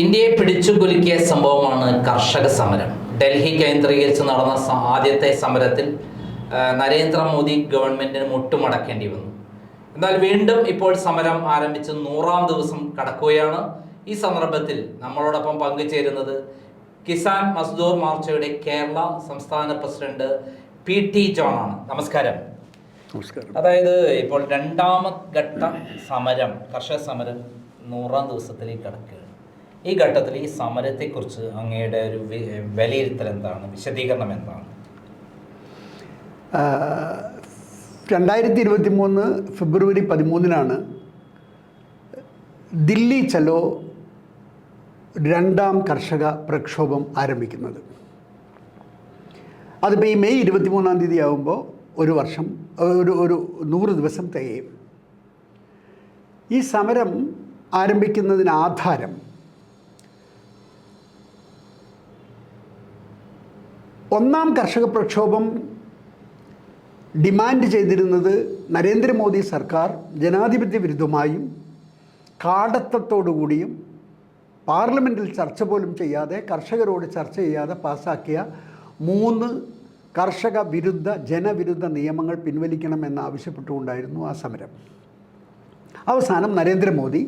ഇന്ത്യയെ പിടിച്ചു പിടിച്ചുകുലുക്കിയ സംഭവമാണ് കർഷക സമരം. ഡൽഹി കേന്ദ്രീകരിച്ച് നടന്ന ആദ്യത്തെ സമരത്തിൽ നരേന്ദ്രമോദി ഗവൺമെന്റിന് മുട്ടുമടക്കേണ്ടി വന്നു. എന്നാൽ വീണ്ടും ഇപ്പോൾ സമരം ആരംഭിച്ച് നൂറാം ദിവസം കടക്കുകയാണ്. ഈ സന്ദർഭത്തിൽ നമ്മളോടൊപ്പം പങ്കുചേരുന്നത് കിസാൻ മസ്ദൂർ മോർച്ചയുടെ കേരള സംസ്ഥാന പ്രസിഡന്റ് പി ടി ജോൺ ആണ്. നമസ്കാരം. നമസ്കാരം. അതായത് ഇപ്പോൾ രണ്ടാമത് ഘട്ട സമരം കർഷക സമരം നൂറാം ദിവസത്തിലേക്ക് കടക്കുകയാണ്. ഈ ഘട്ടത്തിൽ ഈ സമരത്തെക്കുറിച്ച് അങ്ങയുടെ ഒരു വിലയിരുത്തൽ എന്താണ്? വിശദീകരണം എന്താണ്? രണ്ടായിരത്തി ഇരുപത്തി മൂന്ന് ഫെബ്രുവരി പതിമൂന്നിനാണ് ദില്ലി ചലോ രണ്ടാം കർഷക പ്രക്ഷോഭം ആരംഭിക്കുന്നത്. അതിപ്പോൾ ഈ മെയ് ഇരുപത്തി മൂന്നാം തീയതി ആകുമ്പോൾ ഒരു വർഷം ഒരു ഒരു നൂറ് ദിവസം തികയും. ഈ സമരം ആരംഭിക്കുന്നതിന് ആധാരം ഒന്നാം കർഷക പ്രക്ഷോഭം ഡിമാൻഡ് ചെയ്തിരുന്നത് നരേന്ദ്രമോദി സർക്കാർ ജനാധിപത്യ വിരുദ്ധമായും കാടത്തത്തോടുകൂടിയും പാർലമെന്റിൽ ചർച്ച പോലും ചെയ്യാതെ കർഷകരോട് ചർച്ച ചെയ്യാതെ പാസാക്കിയ മൂന്ന് കർഷക വിരുദ്ധ ജനവിരുദ്ധ നിയമങ്ങൾ പിൻവലിക്കണമെന്ന് ആവശ്യപ്പെട്ടുകൊണ്ടായിരുന്നു ആ സമരം. അവസാനം നരേന്ദ്രമോദി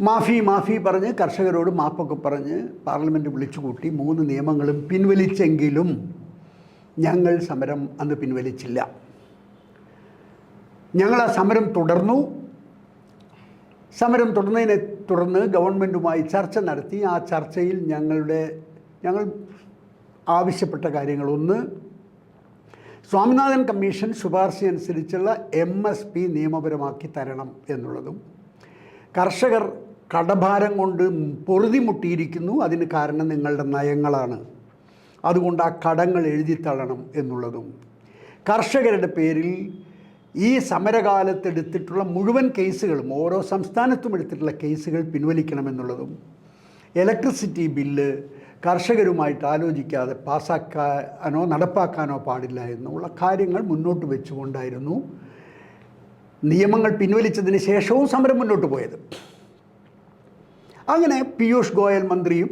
മാഫി മാഫി പറഞ്ഞ് കർഷകരോട് മാപ്പൊക്കെ പറഞ്ഞ് പാർലമെന്റ് വിളിച്ചുകൂട്ടി മൂന്ന് നിയമങ്ങളും പിൻവലിച്ചെങ്കിലും ഞങ്ങൾ സമരം അന്ന് പിൻവലിച്ചില്ല. ഞങ്ങൾ ആ സമരം തുടർന്നു. സമരം തുടർന്നതിനെ തുടർന്ന് ഗവൺമെന്റുമായി ചർച്ച നടത്തി. ആ ചർച്ചയിൽ ഞങ്ങളുടെ ഞങ്ങൾ ആവശ്യപ്പെട്ട കാര്യങ്ങളൊന്ന് സ്വാമിനാഥൻ കമ്മീഷൻ ശുപാർശ അനുസരിച്ചുള്ള എം എസ് പി നിയമപരമാക്കി തരണം എന്നുള്ളതും കർഷകർ കടഭാരം കൊണ്ട് പൊറുതിമുട്ടിയിരിക്കുന്നു. അതിന് കാരണം നിങ്ങളുടെ നയങ്ങളാണ്. അതുകൊണ്ട് ആ കടങ്ങൾ എഴുതിത്തള്ളണം എന്നുള്ളതും. കർഷകരുടെ പേരിൽ ഈ സമരകാലത്ത് എടുത്തിട്ടുള്ള മുഴുവൻ കേസുകളും ഓരോ സംസ്ഥാനത്തും എടുത്തിട്ടുള്ള കേസുകൾ പിൻവലിക്കണമെന്നുള്ളതും ഇലക്ട്രിസിറ്റി ബില്ല് കർഷകരുമായിട്ട് ആലോചിക്കാതെ പാസ്സാക്കാനോ നടപ്പാക്കാനോ പാടില്ല എന്നുള്ള കാര്യങ്ങൾ മുന്നോട്ട് വെച്ചുകൊണ്ടായിരുന്നു നിയമങ്ങൾ പിൻവലിച്ചതിന് ശേഷവും സമരം മുന്നോട്ട് പോയത്. അങ്ങനെ പീയൂഷ് ഗോയൽ മന്ത്രിയും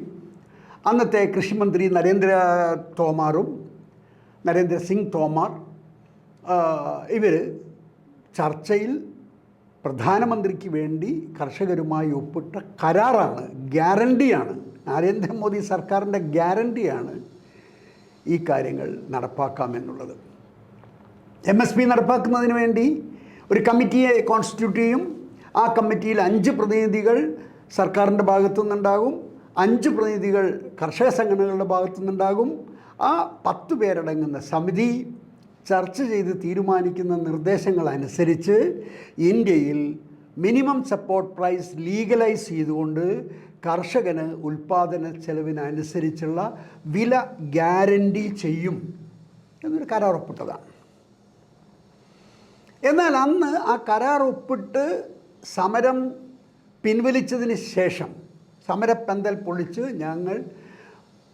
അന്നത്തെ കൃഷിമന്ത്രി നരേന്ദ്ര തോമാറും നരേന്ദ്ര സിംഗ് തോമാർ ഇവർ ചർച്ചയിൽ പ്രധാനമന്ത്രിക്ക് വേണ്ടി കർഷകരുമായി ഒപ്പിട്ട കരാറാണ് ഗ്യാരണ്ടിയാണ് നരേന്ദ്രമോദി സർക്കാരിന്റെ ഗ്യാരണ്ടിയാണ് ഈ കാര്യങ്ങൾ നടപ്പാക്കാമെന്നുള്ളത്. എം എസ് പി നടപ്പാക്കുന്നതിന് വേണ്ടി ഒരു കമ്മിറ്റിയെ കോൺസ്റ്റിറ്റ്യൂട്ട് ചെയ്യും. ആ കമ്മിറ്റിയിൽ അഞ്ച് പ്രതിനിധികൾ സർക്കാരിന്റെ ഭാഗത്തു നിന്നുണ്ടാകും അഞ്ച് പ്രതിനിധികൾ കർഷക സംഘടനകളുടെ ഭാഗത്തു നിന്നുണ്ടാകും ആ പത്ത് പേരടങ്ങുന്ന സമിതി ചർച്ച ചെയ്ത് തീരുമാനിക്കുന്ന നിർദ്ദേശങ്ങൾ അനുസരിച്ച് ഇന്ത്യയിൽ മിനിമം സപ്പോർട്ട് പ്രൈസ് ലീഗലൈസ് ചെയ്തുകൊണ്ട് കർഷകന് ഉൽപ്പാദന ചെലവിനനുസരിച്ചുള്ള വില ഗ്യാരണ്ടി ചെയ്യും എന്നൊരു കരാർ ഒപ്പിട്ടതാണ് എന്നാൽ അന്ന് ആ കരാർ ഒപ്പിട്ട് സമരം പിൻവലിച്ചതിന് ശേഷം സമരപ്പന്തൽ പൊളിച്ച് ഞങ്ങൾ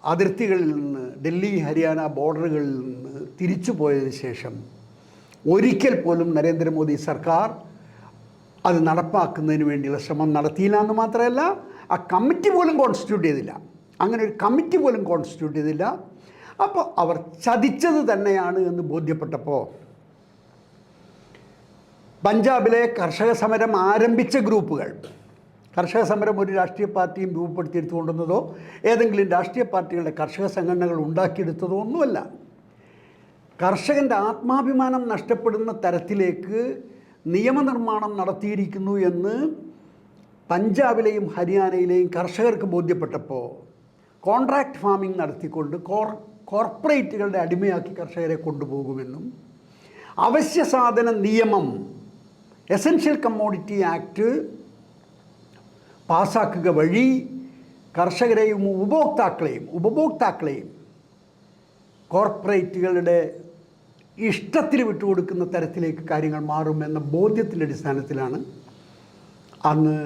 അതിർത്തികളിൽ നിന്ന് ഡൽഹി ഹരിയാന ബോർഡറുകളിൽ നിന്ന് തിരിച്ചു പോയതിന് ശേഷം ഒരിക്കൽ പോലും നരേന്ദ്രമോദി സർക്കാർ അത് നടപ്പാക്കുന്നതിന് വേണ്ടിയുള്ള ശ്രമം നടത്തിയില്ല എന്ന് മാത്രമല്ല ആ കമ്മിറ്റി പോലും കോൺസ്റ്റിറ്റ്യൂട്ട് ചെയ്തില്ല. അങ്ങനെ ഒരു കമ്മിറ്റി പോലും കോൺസ്റ്റിറ്റ്യൂട്ട് ചെയ്തില്ല. അപ്പോൾ അവർ ചതിച്ചത് തന്നെയാണ് എന്ന് ബോധ്യപ്പെട്ടപ്പോൾ പഞ്ചാബിലെ കർഷക സമരം ആരംഭിച്ച ഗ്രൂപ്പുകൾ കർഷക സമരം ഒരു രാഷ്ട്രീയ പാർട്ടിയും രൂപപ്പെടുത്തിയെടുത്തു കൊണ്ടുവന്നതോ ഏതെങ്കിലും രാഷ്ട്രീയ പാർട്ടികളുടെ കർഷക സംഘടനകൾ ഉണ്ടാക്കിയെടുത്തതോ ഒന്നുമല്ല. കർഷകന്റെ ആത്മാഭിമാനം നഷ്ടപ്പെടുന്ന തരത്തിലേക്ക് നിയമനിർമ്മാണം നടത്തിയിരിക്കുന്നു എന്ന് പഞ്ചാബിലെയും ഹരിയാനയിലെയും കർഷകർക്ക് ബോധ്യപ്പെട്ടപ്പോൾ കോൺട്രാക്ട് ഫാമിംഗ് നടത്തിക്കൊണ്ട് കോർ കോർപ്പറേറ്റുകളുടെ അടിമയാക്കി കർഷകരെ കൊണ്ടുപോകുമെന്നും അവശ്യ സാധന നിയമം എസൻഷ്യൽ കമ്മോഡിറ്റി ആക്ട് പാസ്സാക്കുക വഴി കർഷകരെയും ഉപഭോക്താക്കളെയും ഉപഭോക്താക്കളെയും കോർപ്പറേറ്റുകളുടെ ഇഷ്ടത്തിന് വിട്ടുകൊടുക്കുന്ന തരത്തിലേക്ക് കാര്യങ്ങൾ മാറുമെന്ന ബോധ്യത്തിന്റെ അടിസ്ഥാനത്തിലാണ് അന്ന്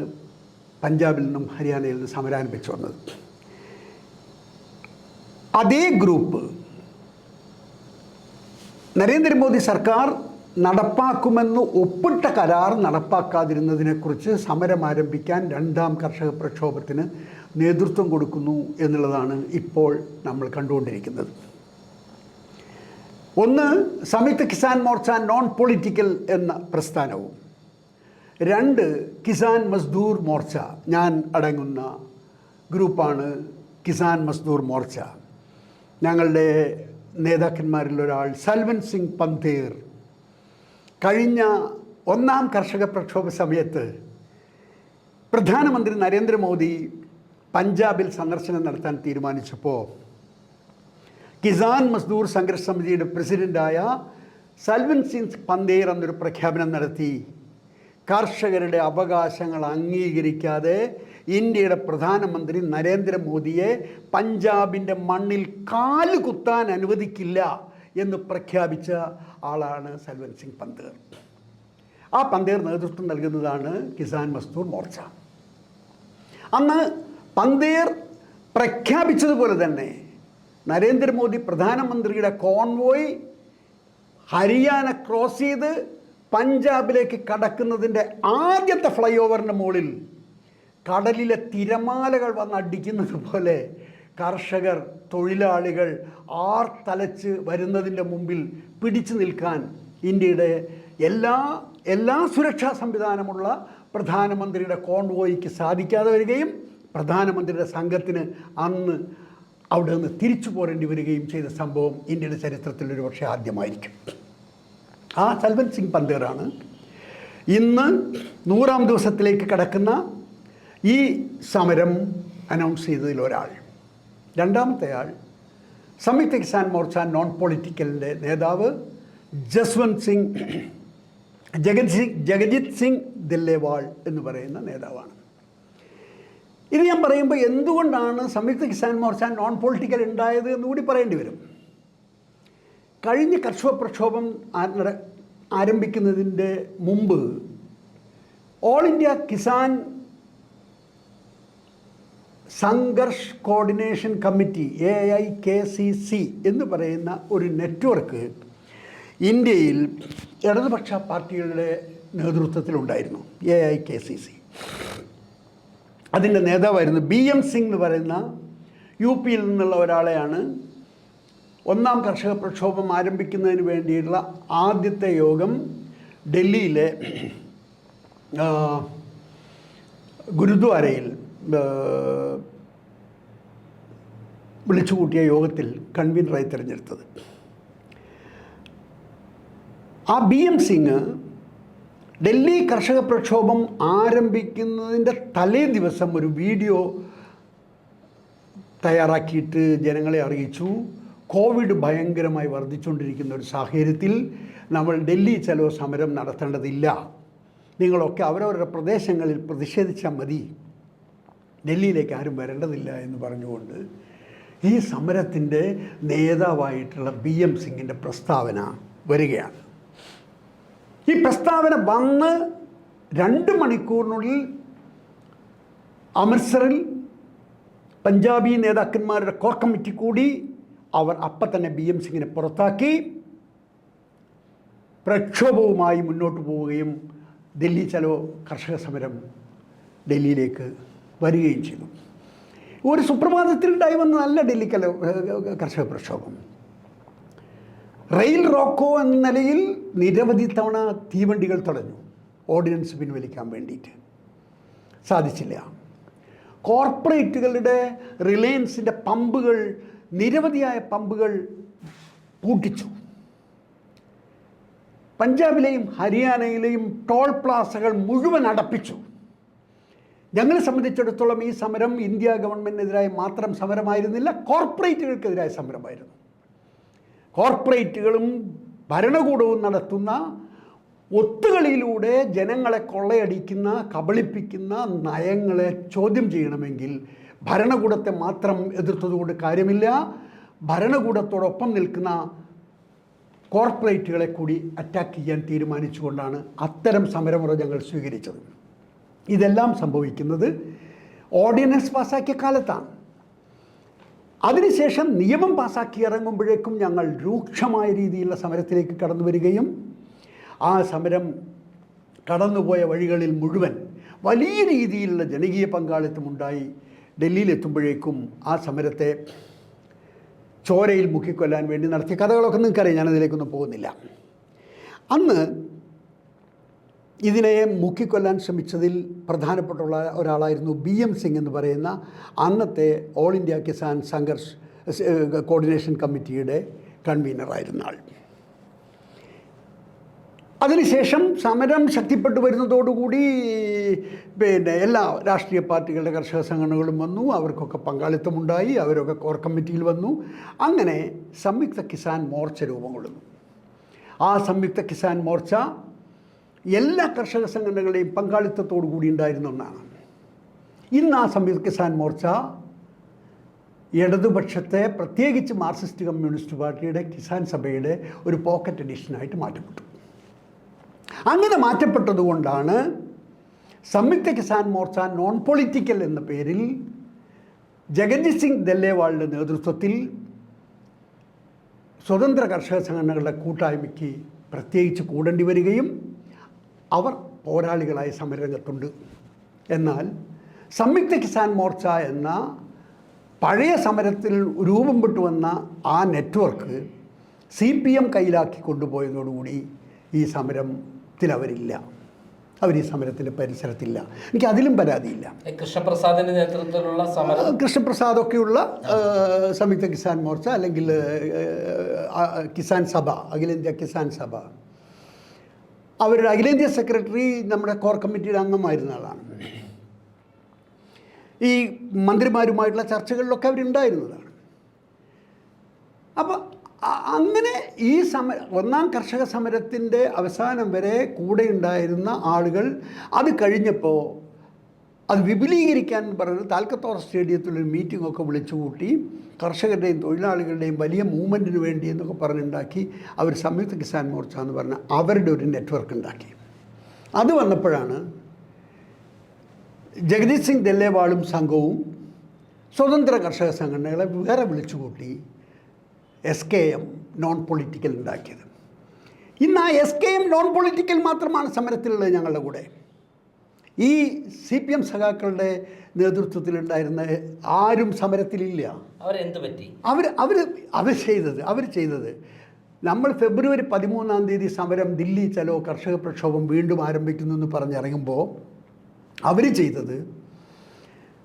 പഞ്ചാബിൽ നിന്നും ഹരിയാനയിൽ നിന്നും സമരാരംഭിച്ചു വന്നത്. അതേ ഗ്രൂപ്പ് നരേന്ദ്രമോദി സർക്കാർ നടപ്പാക്കുമെന്ന് ഒപ്പിട്ട കരാർ നടപ്പാക്കാതിരുന്നതിനെക്കുറിച്ച് സമരം ആരംഭിക്കാൻ രണ്ടാം കർഷക പ്രക്ഷോഭത്തിന് നേതൃത്വം കൊടുക്കുന്നു എന്നുള്ളതാണ് ഇപ്പോൾ നമ്മൾ കണ്ടുകൊണ്ടിരിക്കുന്നത്. ഒന്ന് സംയുക്ത കിസാൻ മോർച്ച നോൺ പൊളിറ്റിക്കൽ എന്ന പ്രസ്ഥാനവും. രണ്ട് കിസാൻ മസ്ദൂർ മോർച്ച. ഞാൻ അടങ്ങുന്ന ഗ്രൂപ്പാണ് കിസാൻ മസ്ദൂർ മോർച്ച. ഞങ്ങളുടെ നേതാക്കന്മാരിൽ ഒരാൾ സൽവൻ സിംഗ് പന്തേർ കഴിഞ്ഞ ഒന്നാം കർഷക പ്രക്ഷോഭ സമയത്ത് പ്രധാനമന്ത്രി നരേന്ദ്രമോദി പഞ്ചാബിൽ സന്ദർശനം നടത്താൻ തീരുമാനിച്ചപ്പോൾ കിസാൻ മസ്ദൂർ സംഘർഷ സമിതിയുടെ പ്രസിഡന്റായ സൽവൻ സിംഗ് പന്തേർ എന്നൊരു പ്രഖ്യാപനം നടത്തി കർഷകരുടെ അവകാശങ്ങൾ അംഗീകരിക്കാതെ ഇന്ത്യയുടെ പ്രധാനമന്ത്രി നരേന്ദ്രമോദിയെ പഞ്ചാബിന്റെ മണ്ണിൽ കാൽ കുത്താൻ അനുവദിക്കില്ല എന്ന് പ്രഖ്യാപിച്ച ആളാണ് സൽവൻ സിംഗ് പന്തേർ ആ പന്തേർ നേതൃത്വം നൽകുന്നതാണ് കിസാൻ മസ്ദൂർ മോർച്ച. അന്ന് പന്തേർ പ്രഖ്യാപിച്ചതുപോലെ തന്നെ നരേന്ദ്രമോദി പ്രധാനമന്ത്രിയുടെ കോൺവോയ് ഹരിയാന ക്രോസ് ചെയ്ത് പഞ്ചാബിലേക്ക് കടക്കുന്നതിന്റെ ആദ്യത്തെ ഫ്ലൈ ഓവറിന്റെ മുകളിൽ കടലിലെ തിരമാലകൾ വന്ന് അടിക്കുന്നത് പോലെ കർഷകർ തൊഴിലാളികൾ ആർ തലച്ച് വരുന്നതിന്റെ മുമ്പിൽ പിടിച്ചു നിൽക്കാൻ ഇന്ത്യയുടെ എല്ലാ എല്ലാ സുരക്ഷാ സംവിധാനമുള്ള പ്രധാനമന്ത്രിയുടെ കോൺവോയ്ക്ക് സാധിക്കാതെ വരികയും പ്രധാനമന്ത്രിയുടെ സംഘത്തിന് അന്ന് അവിടെ നിന്ന് തിരിച്ചു പോരേണ്ടി വരികയും ചെയ്ത സംഭവം ഇന്ത്യയുടെ ചരിത്രത്തിൽ ഒരു പക്ഷേ ആദ്യമായിരിക്കും. ആ സൽവൻ സിംഗ് പന്തേറാണ്. ഇന്ന് നൂറാം ദിവസത്തിലേക്ക് കടക്കുന്ന ഈ സമരം അനൗൺസ് ചെയ്തതിൽ ഒരാൾ. രണ്ടാമത്തെ ആൾ സംയുക്ത കിസാൻ മോർച്ച നോൺ പൊളിറ്റിക്കലിന്റെ നേതാവ് ജസ്വന്ത് സിംഗ് ജഗത് സിംഗ് ജഗജിത് സിംഗ് ദില്ലേവാൾ എന്ന് പറയുന്ന നേതാവാണ്. ഇത് ഞാൻ പറയുമ്പോൾ എന്തുകൊണ്ടാണ് സംയുക്ത കിസാൻ മോർച്ച നോൺ പൊളിറ്റിക്കൽ ഉണ്ടായത് എന്ന് കൂടി പറയേണ്ടി വരും. കഴിഞ്ഞ കർഷക പ്രക്ഷോഭം ആരംഭിക്കുന്നതിന്റെ മുമ്പ് all India Kisan Sangharsh coordination committee A I K C C എന്ന് പറയുന്ന ഒരു നെറ്റ്വർക്ക് ഇന്ത്യയിൽ ഇടതുപക്ഷ പാർട്ടികളുടെ നേതൃത്വത്തിലുണ്ടായിരുന്നു A I K C C അതിന്റെ നേതാവായിരുന്നു ബി എം സിംഗ് എന്ന് പറയുന്ന യു പിയിൽ നിന്നുള്ള ഒരാളെയാണ് ഒന്നാം കർഷക പ്രക്ഷോഭം ആരംഭിക്കുന്നതിന് വേണ്ടിയുള്ള ആദ്യത്തെ യോഗം ഡൽഹിയിലെ ഗുരുദ്വാരയിൽ വിളിച്ചുകൂട്ടിയ യോഗത്തിൽ കൺവീനറായി തിരഞ്ഞെടുത്തത്. ആ ബി എം സിംഗ് ഡൽഹി കർഷക പ്രക്ഷോഭം ആരംഭിക്കുന്നതിന്റെ തലേ ദിവസം ഒരു വീഡിയോ തയ്യാറാക്കിയിട്ട് ജനങ്ങളെ അറിയിച്ചു. കോവിഡ് ഭയങ്കരമായി വർദ്ധിച്ചുകൊണ്ടിരിക്കുന്ന ഒരു സാഹചര്യത്തിൽ നമ്മൾ ഡൽഹി ചെലവ് സമരം നടത്തേണ്ടതില്ല. നിങ്ങളൊക്കെ അവരവരുടെ പ്രദേശങ്ങളിൽ പ്രതിഷേധിച്ചാൽ മതി. ഡൽഹിയിലേക്ക് ആരും വരേണ്ടതില്ല എന്ന് പറഞ്ഞുകൊണ്ട് ഈ സമരത്തിന്റെ നേതാവായിട്ടുള്ള ബി എം സിംഗിന്റെ പ്രസ്താവന വരികയാണ്. ഈ പ്രസ്താവന വന്ന് രണ്ട് മണിക്കൂറിനുള്ളിൽ അമൃത്സറിൽ പഞ്ചാബി നേതാക്കന്മാരുടെ കോർ കമ്മിറ്റി കൂടി അവർ അപ്പം തന്നെ ബി എം സിംഗിനെ പുറത്താക്കി. പ്രക്ഷോഭവുമായി മുന്നോട്ട് പോവുകയും ഡൽഹി ചലോ കർഷക സമരം ഡൽഹിയിലേക്ക് വരികയും ചെയ്തു. ഒരു സുപ്രഭാതത്തിൽ ഉണ്ടായി വന്ന നല്ല ഡൽഹി കല കർഷക പ്രക്ഷോഭം. റെയിൽ റോക്കോ എന്ന നിലയിൽ നിരവധി തവണ തീവണ്ടികൾ തടഞ്ഞു. ഓർഡിനൻസ് പിൻവലിക്കാൻ വേണ്ടിയിട്ട്. സാധിച്ചില്ല. കോർപ്പറേറ്റുകളുടെ റിലയൻസിന്റെ പമ്പുകൾ നിരവധിയായ പമ്പുകൾ പൂട്ടിച്ചു. പഞ്ചാബിലെയും ഹരിയാനയിലെയും ടോൾ പ്ലാസകൾ മുഴുവൻ അടപ്പിച്ചു. ഞങ്ങളെ സംബന്ധിച്ചിടത്തോളം ഈ സമരം ഇന്ത്യ ഗവൺമെന്റിനെതിരായ മാത്രം സമരമായിരുന്നില്ല കോർപ്പറേറ്റുകൾക്കെതിരായ സമരമായിരുന്നു. കോർപ്പറേറ്റുകളും ഭരണകൂടവും നടത്തുന്ന ഒത്തുകളിയിലൂടെ ജനങ്ങളെ കൊള്ളയടിക്കുന്ന കബളിപ്പിക്കുന്ന നയങ്ങളെ ചോദ്യം ചെയ്യണമെങ്കിൽ ഭരണകൂടത്തെ മാത്രം എതിർത്തതുകൊണ്ട് കാര്യമില്ല. ഭരണകൂടത്തോടൊപ്പം നിൽക്കുന്ന കോർപ്പറേറ്റുകളെ കൂടി അറ്റാക്ക് ചെയ്യാൻ തീരുമാനിച്ചുകൊണ്ടാണ് അത്തരം സമരമുറ ഞങ്ങൾ സ്വീകരിച്ചത്. ഇതെല്ലാം സംഭവിക്കുന്നത് ഓർഡിനൻസ് പാസാക്കിയ കാലത്താണ്. അതിനുശേഷം നിയമം പാസാക്കി ഇറങ്ങുമ്പോഴേക്കും ഞങ്ങൾ രൂക്ഷമായ രീതിയിലുള്ള സമരത്തിലേക്ക് കടന്നു വരികയും ആ സമരം കടന്നുപോയ വഴികളിൽ മുഴുവൻ വലിയ രീതിയിലുള്ള ജനകീയ പങ്കാളിത്തമുണ്ടായി ഡൽഹിയിലെത്തുമ്പോഴേക്കും ആ സമരത്തെ ചോരയിൽ മുക്കിക്കൊല്ലാൻ വേണ്ടി നടത്തിയ കഥകളൊക്കെ നിങ്ങൾക്കറിയാം. ഞാനതിലേക്കൊന്നും പോകുന്നില്ല. അന്ന് ഇതിനെ മുക്കിക്കൊല്ലാൻ ശ്രമിച്ചതിൽ പ്രധാനപ്പെട്ടുള്ള ഒരാളായിരുന്നു ബി എം സിംഗ് എന്ന് പറയുന്ന അന്നത്തെ all India Kisan Sangharsh coordination കമ്മിറ്റിയുടെ കൺവീനറായിരുന്ന ആൾ അതിനുശേഷം സമരം ശക്തിപ്പെട്ടു വരുന്നതോടുകൂടി പിന്നെ എല്ലാ രാഷ്ട്രീയ പാർട്ടികളുടെ കർഷക സംഘടനകളും വന്നു അവർക്കൊക്കെ പങ്കാളിത്തമുണ്ടായി അവരൊക്കെ കോർ കമ്മിറ്റിയിൽ വന്നു. അങ്ങനെ സംയുക്ത കിസാൻ മോർച്ച രൂപം കൊള്ളുന്നു. ആ സംയുക്ത കിസാൻ മോർച്ച എല്ലാ കർഷക സംഘടനകളുടെയും പങ്കാളിത്തത്തോടു കൂടി ഉണ്ടായിരുന്ന ഒന്നാണ്. ഇന്ന് ആ സംയുക്ത കിസാൻ മോർച്ച ഇടതുപക്ഷത്തെ പ്രത്യേകിച്ച് മാർക്സിസ്റ്റ് കമ്മ്യൂണിസ്റ്റ് പാർട്ടിയുടെ കിസാൻ സഭയുടെ ഒരു പോക്കറ്റ് എഡിഷനായിട്ട് മാറ്റപ്പെട്ടു. അങ്ങനെ മാറ്റപ്പെട്ടതുകൊണ്ടാണ് സംയുക്ത കിസാൻ മോർച്ച നോൺ പൊളിറ്റിക്കൽ എന്ന പേരിൽ ജഗൻജിത് സിംഗ് ദല്ലേവാളിന്റെ നേതൃത്വത്തിൽ സ്വതന്ത്ര കർഷക സംഘടനകളുടെ കൂട്ടായ്മയ്ക്ക് പ്രത്യേകിച്ച് കൂടേണ്ടി വരികയും അവർ പോരാളികളായി സമരരംഗത്തുണ്ട്. എന്നാൽ സംയുക്ത കിസാൻ മോർച്ച എന്ന പഴയ സമരത്തിൽ രൂപം പെട്ടുവന്ന ആ നെറ്റ്വർക്ക് സി പി എം കയ്യിലാക്കി കൊണ്ടുപോയതോടുകൂടി ഈ സമരത്തിൽ അവരില്ല. അവർ ഈ സമരത്തിന്റെ പരിസരത്തില്ല. എനിക്ക് അതിലും പരാതിയില്ല. കൃഷ്ണപ്രസാദിന്റെ നേതൃത്വത്തിലുള്ള സമരം കൃഷ്ണപ്രസാദൊക്കെയുള്ള സംയുക്ത കിസാൻ മോർച്ച അല്ലെങ്കിൽ കിസാൻ സഭ അഖിലേന്ത്യാ കിസാൻ സഭ അവരുടെ അഖിലേന്ത്യാ സെക്രട്ടറി നമ്മുടെ കോർ കമ്മിറ്റിയുടെ അംഗമായിരുന്ന ആളാണ്. ഈ മന്ത്രിമാരുമായിട്ടുള്ള ചർച്ചകളിലൊക്കെ അവരുണ്ടായിരുന്നതാണ്. അപ്പോൾ അങ്ങനെ ഈ സമര ഒന്നാം കർഷക സമരത്തിന്റെ അവസാനം വരെ കൂടെ ഉണ്ടായിരുന്ന ആളുകൾ അത് കഴിഞ്ഞപ്പോൾ അത് വിപുലീകരിക്കാൻ പറഞ്ഞ് താൽക്കത്തോറ സ്റ്റേഡിയത്തിലൊരു മീറ്റിംഗ് ഒക്കെ വിളിച്ചു കൂട്ടി കർഷകരുടെയും തൊഴിലാളികളുടെയും വലിയ മൂവ്മെന്റിന് വേണ്ടി എന്നൊക്കെ പറഞ്ഞുണ്ടാക്കി അവർ സംയുക്ത കിസാൻ മോർച്ച എന്ന് പറഞ്ഞ അവരുടെ ഒരു നെറ്റ്വർക്ക് ഉണ്ടാക്കി. അത് വന്നപ്പോഴാണ് ജഗദീഷ് സിംഗ് ദല്ലേവാളും സംഘവും സ്വതന്ത്ര കർഷക സംഘടനകളെ വേറെ വിളിച്ചുകൂട്ടി S K M non political ഉണ്ടാക്കിയത്. ഇന്ന് ആ S K M non political മാത്രമാണ് സമരത്തിലുള്ളത് ഞങ്ങളുടെ കൂടെ. ഈ സി പി എം സഖാക്കളുടെ നേതൃത്വത്തിലുണ്ടായിരുന്ന ആരും സമരത്തിലില്ല. അവരെന്ത് പറ്റി? അവർ അവർ അവർ ചെയ്തത് അവർ ചെയ്തത്. നമ്മൾ ഫെബ്രുവരി പതിമൂന്നാം തീയതി സമരം ദില്ലി ചലോ കർഷക പ്രക്ഷോഭം വീണ്ടും ആരംഭിക്കുന്നു എന്ന് പറഞ്ഞിറങ്ങുമ്പോൾ അവർ ചെയ്തത്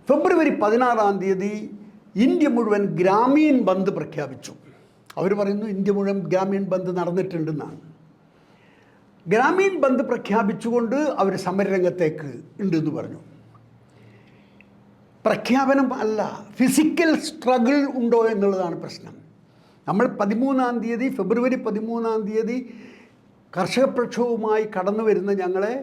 ഫെബ്രുവരി പതിനാറാം തീയതി ഇന്ത്യ മുഴുവൻ ഗ്രാമീൺ ബന്ദ് പ്രഖ്യാപിച്ചു. അവർ പറയുന്നു ഇന്ത്യ മുഴുവൻ ഗ്രാമീൺ ബന്ദ് നടന്നിട്ടുണ്ടെന്നാണ്. ഗ്രാമീൺ ബന്ദ് പ്രഖ്യാപിച്ചുകൊണ്ട് അവർ സമരരംഗത്തേക്ക് ഉണ്ടെന്ന് പറഞ്ഞു. പ്രഖ്യാപനം അല്ല ഫിസിക്കൽ സ്ട്രഗിൾ ഉണ്ടോ എന്നുള്ളതാണ് പ്രശ്നം. നമ്മൾ പതിമൂന്നാം തീയതി ഫെബ്രുവരി പതിമൂന്നാം തീയതി കർഷക പ്രക്ഷോഭവുമായി കടന്നു വരുന്ന ഞങ്ങളെ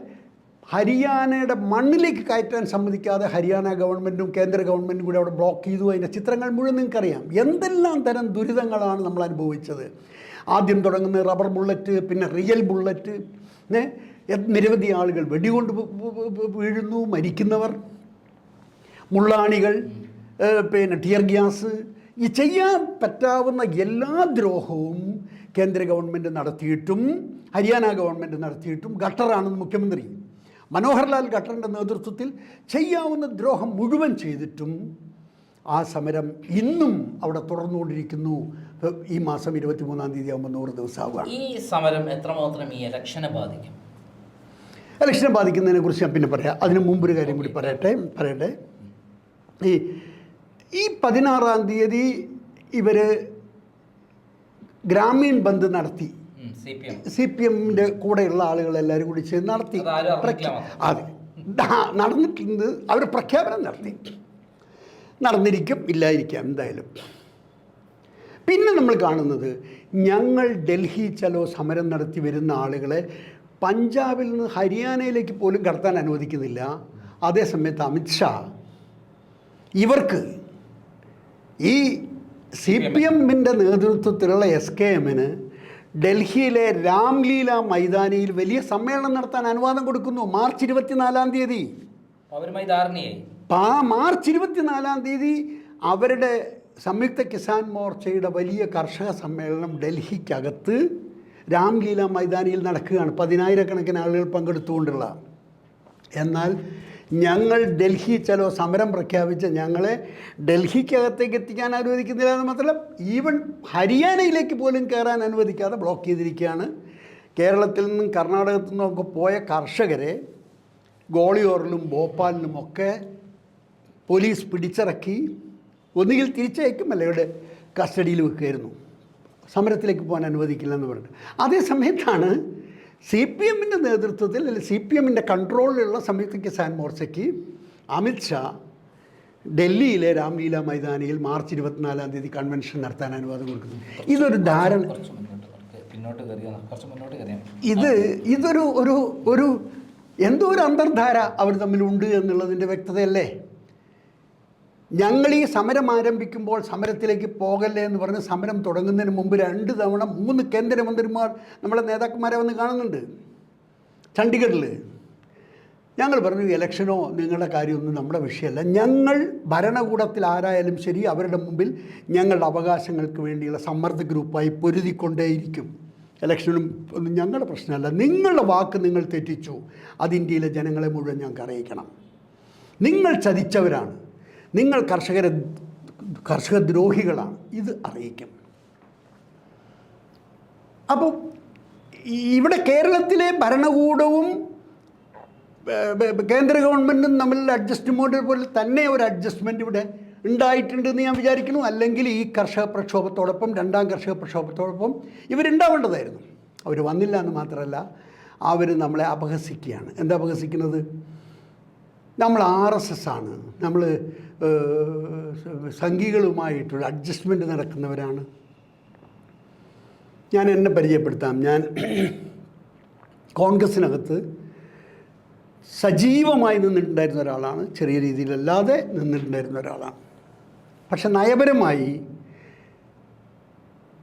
ഹരിയാനയുടെ മണ്ണിലേക്ക് കയറ്റാൻ സമ്മതിക്കാതെ ഹരിയാന ഗവൺമെന്റും കേന്ദ്ര ഗവൺമെന്റും കൂടി അവിടെ ബ്ലോക്ക് ചെയ്തു. അതിന്റെ ചിത്രങ്ങൾ മുഴുവൻ നിങ്ങൾക്കറിയാം. എന്തെല്ലാം തരം ദുരിതങ്ങളാണ് നമ്മൾ അനുഭവിച്ചത്? ആദ്യം തുടങ്ങുന്ന റബ്ബർ ബുള്ളറ്റ് പിന്നെ റിയൽ ബുള്ളറ്റ് നിരവധി ആളുകൾ വെടികൊണ്ട് വീഴുന്നു മരിക്കുന്നവർ മുള്ളാണികൾ പിന്നെ ടിയർ ഗ്യാസ് ഈ ചെയ്യാൻ പറ്റാവുന്ന എല്ലാ ദ്രോഹവും കേന്ദ്ര ഗവൺമെന്റ് നടത്തിയിട്ടും ഹരിയാന ഗവൺമെന്റ് നടത്തിയിട്ടും ഖട്ടറാണെന്ന് മുഖ്യമന്ത്രി മനോഹർലാൽ ഖട്ടറിന്റെ നേതൃത്വത്തിൽ ചെയ്യാവുന്ന ദ്രോഹം മുഴുവൻ ചെയ്തിട്ടും ആ സമരം ഇന്നും അവിടെ തുടർന്നുകൊണ്ടിരിക്കുന്നു. ഈ മാസം ഇരുപത്തി മൂന്നാം തീയതി ആകുമ്പോൾ നൂറ് ദിവസമാവുകയാണ്. ഈ സമരം എത്രമാത്രം ഈ ഇലക്ഷനെ ബാധിക്കും? ഇലക്ഷനെ ബാധിക്കുന്നതിനെ കുറിച്ച് ഞാൻ പിന്നെ പറയാം. അതിന് മുമ്പ് ഒരു കാര്യം കൂടി പറയട്ടെ പറയട്ടെ. ഈ ഈ പതിനാറാം തീയതി ഇവർ ഗ്രാമീൺ ബന്ദ് നടത്തി. സി പി എമ്മിന്റെ കൂടെയുള്ള ആളുകളെല്ലാവരും കൂടി ചേർന്ന് നടത്തി. അതെ നടന്നിട്ടുണ്ട്. അവർ പ്രഖ്യാപനം നടത്തി. നടന്നിരിക്കും ഇല്ലായിരിക്കാം എന്തായാലും. പിന്നെ നമ്മൾ കാണുന്നത് ഞങ്ങൾ ഡൽഹി ചലോ സമരം നടത്തി വരുന്ന ആളുകളെ പഞ്ചാബിൽ നിന്ന് ഹരിയാനയിലേക്ക് പോലും കടത്താൻ അനുവദിക്കുന്നില്ല. അതേസമയത്ത് അമിത്ഷാ ഇവർക്ക് ഈ സി പി എമ്മിന്റെ നേതൃത്വത്തിലുള്ള എസ് കെ എമ്മിന് ഡൽഹിയിലെ രാംലീല മൈതാനിയിൽ വലിയ സമ്മേളനം നടത്താൻ അനുവാദം കൊടുക്കുന്നു. മാർച്ച് ഇരുപത്തിനാലാം തീയതി. അവരുമായി ധാരണയായി പാ മാർച്ച് ഇരുപത്തിനാലാം തീയതി അവരുടെ സംയുക്ത കിസാൻ മോർച്ചയുടെ വലിയ കർഷക സമ്മേളനം ഡൽഹിക്കകത്ത് രാംലീല മൈതാനിയിൽ നടക്കുകയാണ്. പതിനായിരക്കണക്കിന് ആളുകൾ പങ്കെടുത്തുകൊണ്ടുള്ള. എന്നാൽ ഞങ്ങൾ ഡൽഹി ചിലോ സമരം പ്രഖ്യാപിച്ച് ഞങ്ങളെ ഡൽഹിക്കകത്തേക്ക് എത്തിക്കാൻ അനുവദിക്കുന്നില്ല എന്ന് മാത്രം ഈവൻ ഹരിയാനയിലേക്ക് പോലും കയറാൻ അനുവദിക്കാതെ ബ്ലോക്ക് ചെയ്തിരിക്കുകയാണ്. കേരളത്തിൽ നിന്നും കർണാടകത്തിൽ നിന്നൊക്കെ പോയ കർഷകരെ ഗോളിയോറിലും ഭോപ്പാലിലും ഒക്കെ പോലീസ് പിടിച്ചിറക്കി ഒന്നുകിൽ തിരിച്ചയക്കും അല്ല ഇവിടെ കസ്റ്റഡിയിൽ വെക്കുമായിരുന്നു സമരത്തിലേക്ക് പോകാൻ അനുവദിക്കില്ല എന്ന് പറഞ്ഞിട്ട്. അതേ സമയത്താണ് സി പി എമ്മിന്റെ നേതൃത്വത്തിൽ അല്ലെങ്കിൽ സി പി എമ്മിന്റെ കൺട്രോളിലുള്ള സംയുക്ത കിസാൻ മോർച്ചയ്ക്ക് അമിത്ഷാ ഡൽഹിയിലെ രാംലീല മൈതാനിയിൽ മാർച്ച് ഇരുപത്തിനാലാം തീയതി കൺവെൻഷൻ നടത്താൻ അനുവാദം കൊടുക്കുന്നു. ഇതൊരു ധാരണ ഇത് ഇതൊരു ഒരു ഒരു എന്തോ ഒരു അന്തർധാര അവർ തമ്മിലുണ്ട് എന്നുള്ളതിന്റെ വ്യക്തതയല്ലേ? ഞങ്ങൾ ഈ സമരം ആരംഭിക്കുമ്പോൾ സമരത്തിലേക്ക് പോകല്ലേ എന്ന് പറഞ്ഞ് സമരം തുടങ്ങുന്നതിന് മുമ്പ് രണ്ട് തവണ മൂന്ന് കേന്ദ്രമന്ത്രിമാർ നമ്മളെ നേതാക്കന്മാരെ വന്ന് കാണുന്നുണ്ട്. ചണ്ഡീഗഡിൽ. ഞങ്ങൾ പറഞ്ഞു ഇലക്ഷനോ നിങ്ങളുടെ കാര്യമൊന്നും നമ്മുടെ വിഷയമല്ല. ഞങ്ങൾ ഭരണകൂടത്തിൽ ആരായാലും ശരി അവരുടെ മുമ്പിൽ ഞങ്ങളുടെ അവകാശങ്ങൾക്ക് വേണ്ടിയുള്ള സമ്മർദ്ദ ഗ്രൂപ്പായി പൊരുതിക്കൊണ്ടേയിരിക്കും. ഇലക്ഷനും ഒന്നും ഞങ്ങളുടെ പ്രശ്നമല്ല. നിങ്ങളുടെ വാക്ക് നിങ്ങൾ തെറ്റിച്ചു. അത് ഇന്ത്യയിലെ ജനങ്ങളെ മുഴുവൻ ഞങ്ങൾക്ക് അറിയിക്കണം. നിങ്ങൾ ചതിച്ചവരാണ്. നിങ്ങൾ കർഷകരെ കർഷക ദ്രോഹികളാണ്. ഇത് അറിയിക്കും. അപ്പോൾ ഇവിടെ കേരളത്തിലെ ഭരണകൂടവും കേന്ദ്ര ഗവൺമെന്റും തമ്മിൽ അഡ്ജസ്റ്റ്മെന്റ് പോലെ തന്നെ ഒരു അഡ്ജസ്റ്റ്മെന്റ് ഇവിടെ ഉണ്ടായിട്ടുണ്ടെന്ന് ഞാൻ വിചാരിക്കുന്നു. അല്ലെങ്കിൽ ഈ കർഷക പ്രക്ഷോഭത്തോടൊപ്പം രണ്ടാം കർഷക പ്രക്ഷോഭത്തോടൊപ്പം ഇവരുണ്ടാവേണ്ടതായിരുന്നു. അവർ വന്നില്ല എന്ന് മാത്രമല്ല അവർ നമ്മളെ അപഹസിക്കുകയാണ്. എന്താ അപഹസിക്കുന്നത്? നമ്മൾ ആർ എസ് എസ് ആണ്. നമ്മൾ സംഘികളുമായിട്ടുള്ള അഡ്ജസ്റ്റ്മെന്റ് നടക്കുന്നവരാണ്. ഞാൻ എന്നെ പരിചയപ്പെടുത്താം. ഞാൻ കോൺഗ്രസ്സിനകത്ത് സജീവമായി നിന്നിട്ടുണ്ടായിരുന്ന ഒരാളാണ്. ചെറിയ രീതിയിലല്ലാതെ നിന്നിട്ടുണ്ടായിരുന്ന ഒരാളാണ്. പക്ഷെ നയപരമായി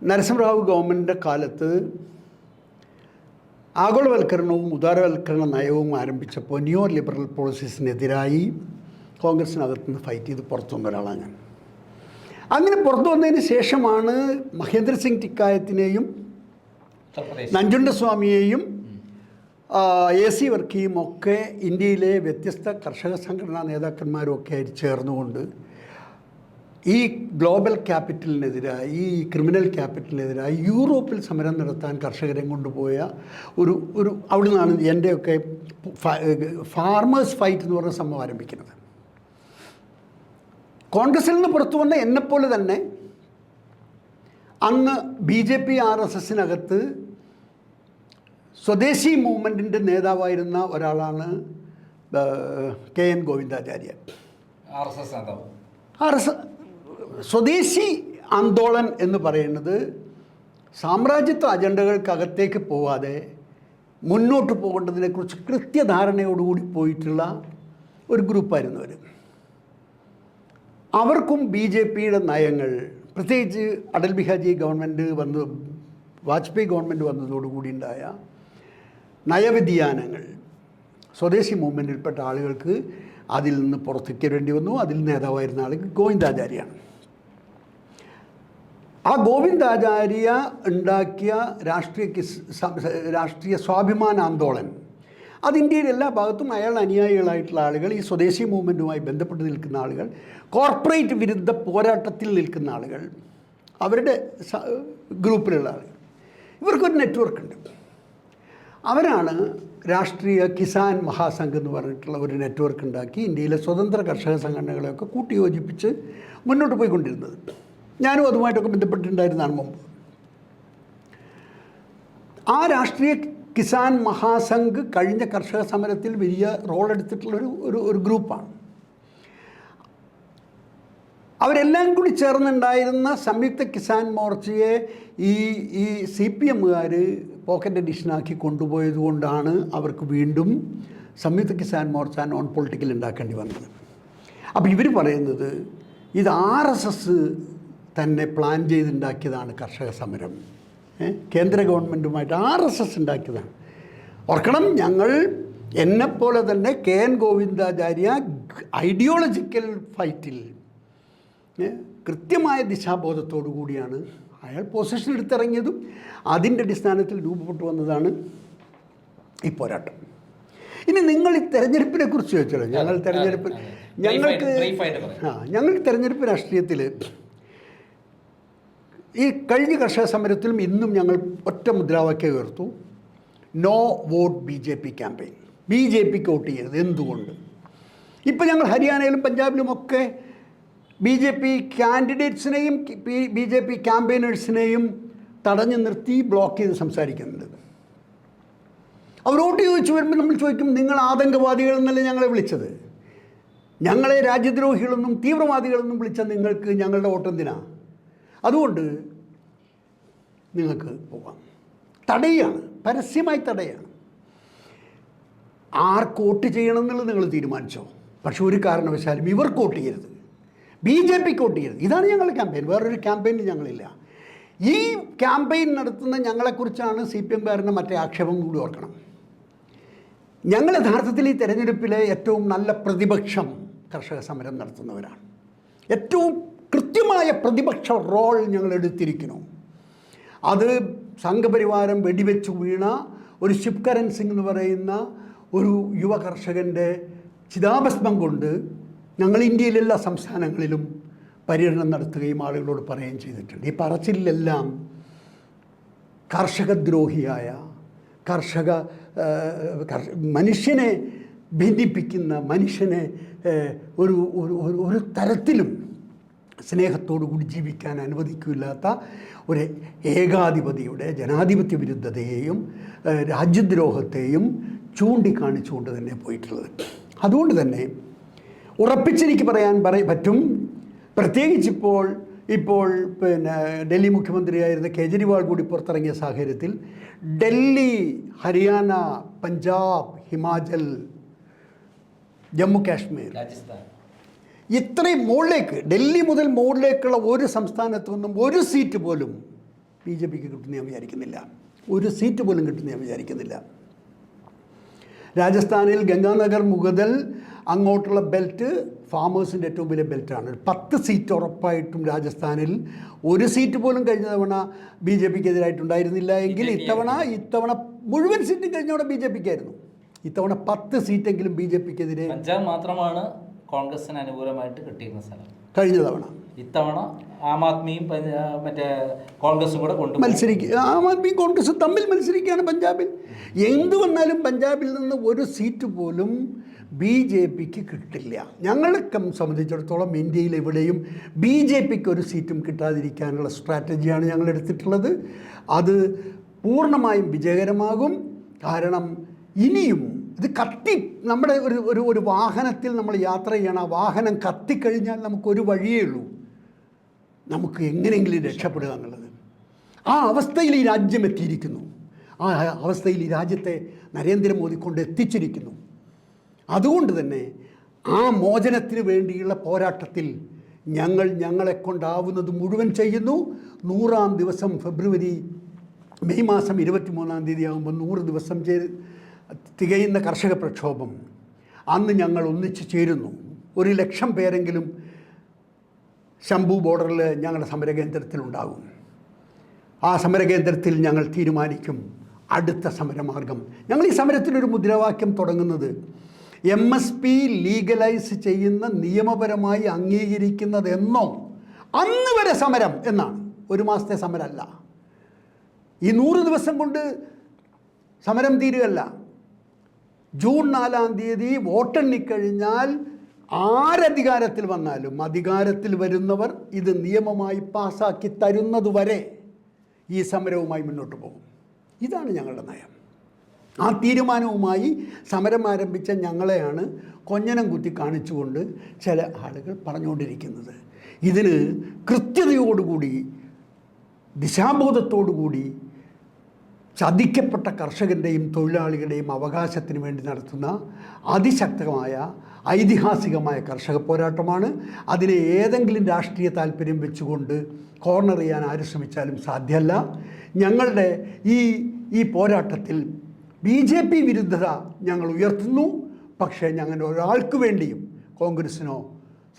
നരസിംഹറാവു ഗവൺമെന്റിന്റെ കാലത്ത് ആഗോളവൽക്കരണവും ഉദാരവൽക്കരണ നയവും ആരംഭിച്ചപ്പോൾ ന്യൂ ലിബറൽ പോളിസീസിനെതിരായി കോൺഗ്രസിനകത്ത് നിന്ന് ഫൈറ്റ് ചെയ്ത് പുറത്തു വന്ന ഒരാളാണ് ഞാൻ. അങ്ങനെ പുറത്തു വന്നതിന് ശേഷമാണ് മഹേന്ദ്ര സിംഗ് ടിക്കായത്തിനെയും നഞ്ചുണ്ടസ്വാമിയെയും എ സി വർക്കിയും ഒക്കെ ഇന്ത്യയിലെ വ്യത്യസ്ത കർഷക സംഘടനാ നേതാക്കന്മാരും ഒക്കെ ആയിട്ട് ചേർന്നുകൊണ്ട് ഈ ഗ്ലോബൽ ക്യാപിറ്റലിനെതിരായി ഈ ക്രിമിനൽ ക്യാപിറ്റലിനെതിരായി യൂറോപ്പിൽ സമരം നടത്താൻ കർഷകരെ കൊണ്ടുപോയ ഒരു ഒരു അവിടെ നിന്നാണ് എന്റെയൊക്കെ ഫാർമേഴ്സ് ഫൈറ്റ് എന്ന് പറഞ്ഞ സംഭവം ആരംഭിക്കുന്നത്. കോൺഗ്രസിൽ നിന്ന് പുറത്തു വന്ന എന്നെപ്പോലെ തന്നെ അന്ന് B J P R S എസിനകത്ത് സ്വദേശി മൂവ്മെന്റിന്റെ നേതാവായിരുന്ന ഒരാളാണ് K N Govindacharya R S S നേതാവ്. ആർ എസ് സ്വദേശി ആന്തോളൻ എന്ന് പറയുന്നത് സാമ്രാജ്യത്വ അജണ്ടകൾക്കകത്തേക്ക് പോവാതെ മുന്നോട്ട് പോകേണ്ടതിനെക്കുറിച്ച് കൃത്യധാരണയോടുകൂടി പോയിട്ടുള്ള ഒരു ഗ്രൂപ്പായിരുന്നു അവർ അവർക്കും ബി ജെ പിയുടെ നയങ്ങൾ പ്രത്യേകിച്ച് അടൽ ബിഹാജി ഗവൺമെന്റ് വന്ന് വാജ്പേയി ഗവൺമെന്റ് വന്നതോടുകൂടി ഉണ്ടായ നയവ്യതിയാനങ്ങൾ സ്വദേശി മൂവ്മെന്റിൽപ്പെട്ട ആളുകൾക്ക് അതിൽ നിന്ന് പുറത്തേക്ക് വന്നു. അതിൽ നേതാവായിരുന്ന ആൾ ഗോവിന്ദാചാര്യാണ്. ആ ഗോവിന്ദാചാര്യ ഉണ്ടാക്കിയ രാഷ്ട്രീയ രാഷ്ട്രീയ സ്വാഭിമാന ആന്തോളൻ അത് ഇന്ത്യയിൽ എല്ലാ ഭാഗത്തും അയാൾ അനുയായികളായിട്ടുള്ള ആളുകൾ ഈ സ്വദേശി മൂവ്മെന്റുമായി ബന്ധപ്പെട്ട് നിൽക്കുന്ന ആളുകൾ കോർപ്പറേറ്റ് വിരുദ്ധ പോരാട്ടത്തിൽ നിൽക്കുന്ന ആളുകൾ അവരുടെ ഗ്രൂപ്പിലുള്ള ആളുകൾ. ഇവർക്കൊരു നെറ്റ്വർക്ക് ഉണ്ട്. അവരാണ് രാഷ്ട്രീയ കിസാൻ മഹാസംഘ് എന്ന് പറഞ്ഞിട്ടുള്ള ഒരു നെറ്റ്വർക്ക് ഉണ്ടാക്കി ഇന്ത്യയിലെ സ്വതന്ത്ര കർഷക സംഘടനകളെയൊക്കെ കൂട്ടിയോജിപ്പിച്ച് മുന്നോട്ട് പോയിക്കൊണ്ടിരുന്നത്. ഞാനും അതുമായിട്ടൊക്കെ ബന്ധപ്പെട്ടിട്ടുണ്ടായിരുന്നതാണ് മുമ്പ്. ആ രാഷ്ട്രീയ കിസാൻ മഹാസംഘ് കഴിഞ്ഞ കർഷക സമരത്തിൽ വലിയ റോൾ എടുത്തിട്ടുള്ളൊരു ഒരു ഒരു ഗ്രൂപ്പാണ്. അവരെല്ലാം കൂടി ചേർന്നുണ്ടായിരുന്ന സംയുക്ത കിസാൻ മോർച്ചയെ ഈ ഈ സി പി എമ്മുകാർ പോക്കറ്റ് എഡിഷനാക്കി കൊണ്ടുപോയത് കൊണ്ടാണ് അവർക്ക് വീണ്ടും സംയുക്ത കിസാൻ മോർച്ച നോൺ പൊളിറ്റിക്കൽ ഉണ്ടാക്കേണ്ടി വന്നത്. അപ്പോൾ ഇവർ പറയുന്നത് ഇത് ആർ എസ് എസ് തന്നെ പ്ലാൻ ചെയ്തുണ്ടാക്കിയതാണ് കർഷക സമരം. കേന്ദ്ര ഗവൺമെന്റുമായിട്ട് ആർ എസ് എസ് ഉണ്ടാക്കിയതാണ്. ഓർക്കണം ഞങ്ങൾ എന്നെപ്പോലെ തന്നെ കെ എൻ ഗോവിന്ദാചാര്യ ഐഡിയോളജിക്കൽ ഫൈറ്റിൽ കൃത്യമായ ദിശാബോധത്തോടു കൂടിയാണ് അയാൾ പൊസിഷൻ എടുത്തിറങ്ങിയതും അതിന്റെ അടിസ്ഥാനത്തിൽ രൂപപ്പെട്ടു വന്നതാണ് ഈ പോരാട്ടം. ഇനി നിങ്ങൾ ഈ തെരഞ്ഞെടുപ്പിനെ കുറിച്ച് ചോദിച്ചല്ലോ ഞങ്ങൾ തെരഞ്ഞെടുപ്പ്. ഞങ്ങൾക്ക് ആ ഞങ്ങൾ തെരഞ്ഞെടുപ്പ് രാഷ്ട്രീയത്തിൽ ഈ കഴിഞ്ഞ കർഷക സമരത്തിലും ഇന്നും ഞങ്ങൾ ഒറ്റ മുദ്രാവാക്യം ഉയർത്തു. No vote B J P campaign B J പിക്ക് വോട്ട് ചെയ്യരുത്. എന്തുകൊണ്ട്? ഇപ്പം ഞങ്ങൾ ഹരിയാനയിലും പഞ്ചാബിലും ഒക്കെ ബി ജെ പി കാൻഡിഡേറ്റ്സിനെയും ബി ജെ പി ക്യാമ്പയിനേഴ്സിനെയും തടഞ്ഞു നിർത്തി ബ്ലോക്ക് ചെയ്ത് സംസാരിക്കുന്നുണ്ട്. അവർ വോട്ട് ചോദിച്ചു വരുമ്പോൾ നമ്മൾ ചോദിക്കും നിങ്ങൾ ആതങ്കവാദികൾ എന്നല്ലേ ഞങ്ങളെ വിളിച്ചത്? ഞങ്ങളെ രാജ്യദ്രോഹികളെന്നും തീവ്രവാദികളെന്നും വിളിച്ച നിങ്ങൾക്ക് ഞങ്ങളുടെ വോട്ടെന്തിനാ? അതുകൊണ്ട് നിങ്ങൾക്ക് പോകാം. തടയാണ് പരസ്യമായി തടയാണ്. ആർക്ക് വോട്ട് ചെയ്യണം എന്നുള്ളത് നിങ്ങൾ തീരുമാനിച്ചോ? പക്ഷെ ഒരു കാരണവശാലും ഇവർക്ക് വോട്ട് ചെയ്യരുത്. ബി ജെ പിക്ക് വോട്ട് ചെയ്യരുത്. ഇതാണ് ഞങ്ങളുടെ ക്യാമ്പയിൻ. വേറൊരു ക്യാമ്പയിനിൽ ഞങ്ങളില്ല. ഈ ക്യാമ്പയിൻ നടത്തുന്ന ഞങ്ങളെക്കുറിച്ചാണ് സി പി എംകാരന്റെ മറ്റേ ആക്ഷേപം കൂടി ഓർക്കണം. ഞങ്ങൾ യഥാർത്ഥത്തിൽ ഈ തെരഞ്ഞെടുപ്പിലെ ഏറ്റവും നല്ല പ്രതിപക്ഷം കർഷക സമരം നടത്തുന്നവരാണ്. ഏറ്റവും കൃത്യമായ പ്രതിപക്ഷ റോൾ ഞങ്ങൾ എടുത്തിരിക്കുന്നു. അത് സംഘപരിവാരം വെടിവെച്ച് വീണ ഒരു ശിവ്കരൻ സിംഗ് എന്ന് പറയുന്ന ഒരു യുവ കർഷകന്റെ ചിതാഭസ്മം കൊണ്ട് ഞങ്ങൾ ഇന്ത്യയിലെ എല്ലാ സംസ്ഥാനങ്ങളിലും പര്യടനം നടത്തുകയും ആളുകളോട് പറയുകയും ചെയ്തിട്ടുണ്ട്. ഈ പറച്ചിലെല്ലാം കർഷകദ്രോഹിയായ കർഷക മനുഷ്യനെ ഭിന്നിപ്പിക്കുന്ന മനുഷ്യനെ ഒരു ഒരു- ഒരു തരത്തിലും സ്നേഹത്തോടു കൂടി ജീവിക്കാൻ അനുവദിക്കില്ലാത്ത ഒരു ഏകാധിപതിയുടെ ജനാധിപത്യ വിരുദ്ധതയെയും രാജ്യദ്രോഹത്തെയും ചൂണ്ടിക്കാണിച്ചുകൊണ്ട് തന്നെ പോയിട്ടുള്ളത്. അതുകൊണ്ട് തന്നെ ഉറപ്പിച്ചെനിക്ക് പറയാൻ പറ പറ്റും. പ്രത്യേകിച്ചിപ്പോൾ ഇപ്പോൾ പിന്നെ ഡൽഹി മുഖ്യമന്ത്രിയായിരുന്ന കേജ്രിവാൾ കൂടി പുറത്തിറങ്ങിയ സാഹചര്യത്തിൽ ഡൽഹി ഹരിയാന പഞ്ചാബ് ഹിമാചൽ ജമ്മു കാശ്മീർ രാജസ്ഥാൻ. ഇത്രയും മുകളിലേക്ക് ഡൽഹി മുതൽ മുകളിലേക്കുള്ള ഒരു സംസ്ഥാനത്തു നിന്നും ഒരു സീറ്റ് പോലും ബി ജെ പിക്ക് കിട്ടുന്ന ഞാൻ വിചാരിക്കുന്നില്ല. ഒരു സീറ്റ് പോലും കിട്ടുന്ന ഞാൻ വിചാരിക്കുന്നില്ല. രാജസ്ഥാനിൽ ഗംഗാനഗർ മുതൽ അങ്ങോട്ടുള്ള ബെൽറ്റ് ഫാമേഴ്സിന്റെ ഏറ്റവും വലിയ ബെൽറ്റാണ്. പത്ത് സീറ്റ് ഉറപ്പായിട്ടും രാജസ്ഥാനിൽ ഒരു സീറ്റ് പോലും കഴിഞ്ഞ തവണ ബി ജെ പിക്ക് എതിരായിട്ടുണ്ടായിരുന്നില്ല എങ്കിൽ ഇത്തവണ ഇത്തവണ മുഴുവൻ സീറ്റും കഴിഞ്ഞവണ ബി ജെ പിക്കായിരുന്നു. ഇത്തവണ പത്ത് സീറ്റെങ്കിലും ബി ജെ പിക്കെതിരെ മാത്രമാണ് കോൺഗ്രസിന് അനുകൂലമായിട്ട് കിട്ടിയിരുന്ന സ്ഥലം. കഴിഞ്ഞ തവണ. ഇത്തവണ ആം ആദ്മിയും മറ്റേ കോൺഗ്രസും കൂടെ കൊണ്ട് മത്സരിക്കുക ആം ആദ്മി കോൺഗ്രസ് തമ്മിൽ മത്സരിക്കുകയാണ് പഞ്ചാബിൽ. എന്ത് വന്നാലും പഞ്ചാബിൽ നിന്ന് ഒരു സീറ്റ് പോലും ബി ജെ പിക്ക് കിട്ടില്ല. ഞങ്ങളെ സംബന്ധിച്ചിടത്തോളം ഇന്ത്യയിൽ എവിടെയും ബി ജെ പിക്ക് ഒരു സീറ്റും കിട്ടാതിരിക്കാനുള്ള സ്ട്രാറ്റജിയാണ് ഞങ്ങൾ എടുത്തിട്ടുള്ളത്. അത് പൂർണമായും വിജയകരമാകും. കാരണം ഇനിയും ഇത് കത്തി നമ്മുടെ ഒരു ഒരു ഒരു വാഹനത്തിൽ നമ്മൾ യാത്ര ചെയ്യണം. ആ വാഹനം കത്തിക്കഴിഞ്ഞാൽ നമുക്കൊരു വഴിയേ ഉള്ളൂ. നമുക്ക് എങ്ങനെയെങ്കിലും രക്ഷപ്പെടുക എന്നുള്ളത്. ആ അവസ്ഥയിൽ ഈ രാജ്യം എത്തിയിരിക്കുന്നു. ആ അവസ്ഥയിൽ ഈ രാജ്യത്തെ നരേന്ദ്രമോദി കൊണ്ട് എത്തിച്ചിരിക്കുന്നു. അതുകൊണ്ട് തന്നെ ആ മോചനത്തിന് വേണ്ടിയുള്ള പോരാട്ടത്തിൽ ഞങ്ങൾ ഞങ്ങളെ കൊണ്ടാവുന്നത് മുഴുവൻ ചെയ്യുന്നു. നൂറാം ദിവസം ഫെബ്രുവരി മെയ് മാസം ഇരുപത്തിമൂന്നാം തീയതി ആകുമ്പോൾ നൂറ് ദിവസം ചെയ്ത് തികയുന്ന കർഷക പ്രക്ഷോഭം. അന്ന് ഞങ്ങൾ ഒന്നിച്ചു ചേരുന്നു. ഒരു ലക്ഷം പേരെങ്കിലും ശംഭു ബോർഡറിൽ ഞങ്ങളുടെ സമരകേന്ദ്രത്തിലുണ്ടാകും. ആ സമരകേന്ദ്രത്തിൽ ഞങ്ങൾ തീരുമാനിക്കും അടുത്ത സമരമാർഗം. ഞങ്ങൾ ഈ സമരത്തിനൊരു മുദ്രാവാക്യം തുടങ്ങുന്നത് എം എസ് പി ലീഗലൈസ് ചെയ്യുന്ന നിയമപരമായി അംഗീകരിക്കുന്നതെന്നോ അന്ന് വരെ സമരം എന്നാണ്. ഒരു മാസത്തെ സമരമല്ല. ഈ നൂറ് ദിവസം കൊണ്ട് സമരം തീരുകയല്ല. ജൂൺ നാലാം തീയതി വോട്ടെണ്ണിക്കഴിഞ്ഞാൽ ആരധികാരത്തിൽ വന്നാലും അധികാരത്തിൽ വരുന്നവർ ഇത് നിയമമായി പാസാക്കി തരുന്നതുവരെ ഈ സമരവുമായി മുന്നോട്ട് പോകും. ഇതാണ് ഞങ്ങളുടെ നയം. ആ തീരുമാനവുമായി സമരം ആരംഭിച്ച ഞങ്ങളെയാണ് കൊഞ്ഞനം കുത്തി കാണിച്ചുകൊണ്ട് ചില ആളുകൾ പറഞ്ഞുകൊണ്ടിരിക്കുന്നത്. ഇതിന് കൃത്യതയോടുകൂടി ദിശാബോധത്തോടുകൂടി ചതിക്കപ്പെട്ട കർഷകന്റെയും തൊഴിലാളികളുടെയും അവകാശത്തിന് വേണ്ടി നടത്തുന്ന അതിശക്തമായ ഐതിഹാസികമായ കർഷക പോരാട്ടമാണ്. അതിനെ ഏതെങ്കിലും രാഷ്ട്രീയ താല്പര്യം വെച്ചുകൊണ്ട് കോർണർ ചെയ്യാൻ ആര് ശ്രമിച്ചാലും സാധ്യമല്ല. ഞങ്ങളുടെ ഈ ഈ പോരാട്ടത്തിൽ ബി ജെ പി വിരുദ്ധത ഞങ്ങൾ ഉയർത്തുന്നു. പക്ഷേ ഞങ്ങൾ ഒരാൾക്ക് വേണ്ടിയും കോൺഗ്രസിനോ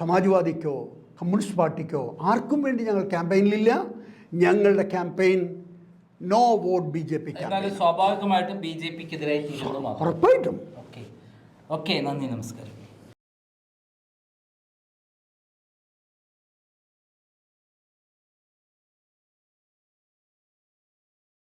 സമാജ്വാദിക്കോ കമ്മ്യൂണിസ്റ്റ് പാർട്ടിക്കോ ആർക്കും വേണ്ടി ഞങ്ങൾ ക്യാമ്പയിനിലില്ല ഞങ്ങളുടെ campaign no vote B J പിക്ക് സ്വാഭാവികമായിട്ടും ബി ജെ പിക്കെതിരായി തീരുന്നു മാത്രം. ഉറപ്പായിട്ടും. ഓക്കെ ഓക്കെ നന്ദി നമസ്കാരം.